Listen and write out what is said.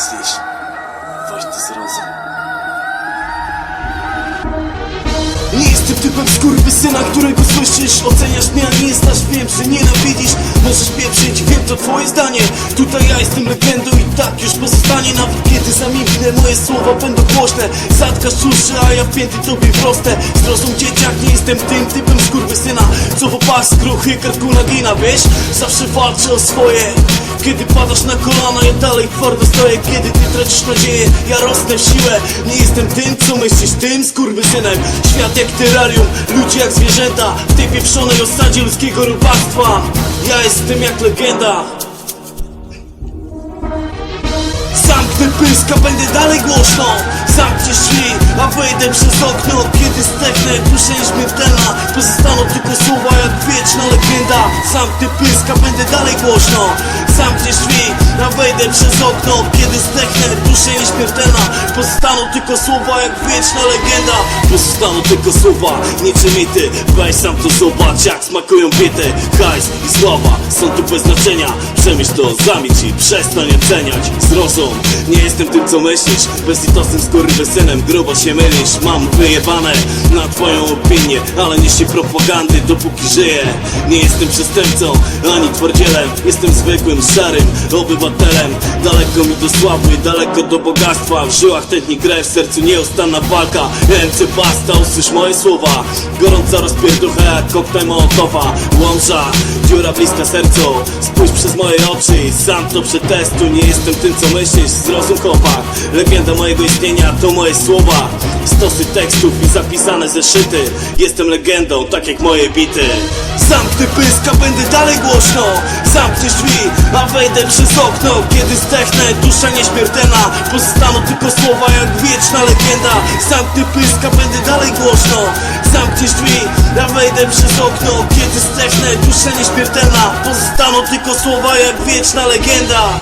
jesteś ważny z rozum. Nie jestem typem skurwysyna, którego słyszysz. Oceniasz mnie, a nie znasz, wiem, że nienawidzisz. Możesz pieprzyć, wiem, to twoje zdanie. Tutaj ja jestem legendą i tak już po pozostanie Nawet kiedy zamilknę, moje słowa będą głośne Zatkasz uszy, a ja pięty tobie wrosnę. Zrozum dzieciak, nie jestem tym typem skurwysyna Co w opach skruchy, karku nagina, wiesz? Zawsze walczę o swoje. Kiedy padasz na kolana, ja dalej twardo stoję. Kiedy ty tracisz nadzieję, ja rosnę w siłę. Nie jestem tym, co myślisz, tym skurwysynem. Świat jak terrarium, ludzie jak zwierzęta. W tej pieprzonej osadzie ludzkiego robactwa Ja jestem jak legenda pyska, będę dalej głośno. Zamkniesz drzwi, a wejdę przez okno. Kiedy zdechnę, dusza nieśmiertelna Pozostaną tylko słowa jak wieczna legenda. Zamknę pyska, będę dalej głośno. A wejdę przez okno Kiedy zdechnę, dusza nieśmiertelna Pozostaną tylko słowa jak wieczna legenda. Pozostaną tylko słowa, niczym mity Weź sam to zobacz, jak smakują bity Hajs i sława są tu bez znaczenia. Przemyśl to, zamilcz i przestań oceniać. Zrozum, nie jestem tym co myślisz. Bezlitosnym skurwysynem, grubo się mylisz. Mam wyjebane na twoją opinię Ale nie się propagandy dopóki żyję. Nie jestem przestępcą, ani twardzielem. Jestem zwykłym, szarym obywatelem Daleko mi do sławy, daleko do bogactwa. W żyłach tętni krew, w sercu nieustanna walka. MC Basta, usłysz moje słowa. Gorąca rozpierducha jak koktajl Mołotowa. Łomża, dziura bliska sercu. Spójrz przez moje oczy sam to przetestuj. Nie jestem tym co myślisz, zrozum chłopak. Legenda mojego istnienia to moje słowa. Stosy tekstów i zapisane zeszyty. Jestem legendą, tak jak moje bity. Zamknę pyska, będę dalej głośno Zamkniesz drzwi, a wejdę przez okno. Kiedy zdechnę, dusza nieśmiertelna Pozostaną tylko słowa jak wieczna legenda. Zamknę pyska, będę dalej głośno. Zamkniesz drzwi, a wejdę przez okno. Kiedy zdechnę, dusza nieśmiertelna Pozostaną tylko słowa jak wieczna legenda